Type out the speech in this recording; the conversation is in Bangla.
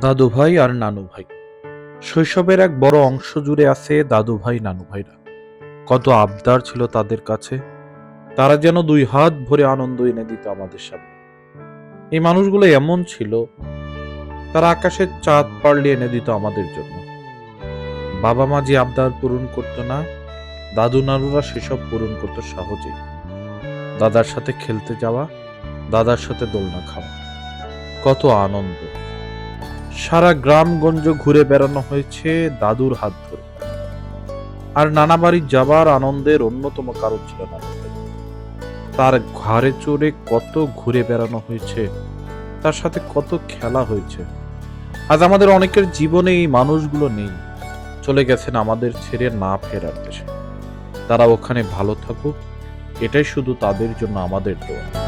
দাদু ভাই আর নানু ভাই শৈশবের এক বড় অংশ জুড়ে আছে দাদু ভাই নানু ভাইরা কত আবদার ছিল তাদের কাছে। তারা যেন দুই হাত ভরে আনন্দ এনে দিত আমাদের সামনে। এই মানুষগুলো এমন ছিল, তারা আকাশের চাঁদ পারলে এনে দিত আমাদের জন্য। বাবা মা যে আবদার পূরণ করতো না দাদু নানুরা সেসব পূরণ করতো সহজেই। দাদার সাথে খেলতে যাওয়া, দাদার সাথে দোলনা খাওয়া। কত আনন্দ। সারা গ্রামগঞ্জ ঘুরে বেড়ানো হয়েছে দাদুর হাত ধরে। আর নানা বাড়ি যাবার আনন্দের অন্যতম কারণ ছিল না তার ঘরে চড়ে কত ঘুরে বেড়ানো হয়েছে, তার সাথে কত খেলা হয়েছে। আজ আমাদের অনেকের জীবনে এই মানুষগুলো নেই। চলে গেছেন আমাদের ছেড়ে না ফেরার দেশে। তারা ওখানে ভালো থাকুক, এটাই শুধু তাদের জন্য আমাদের দোয়া।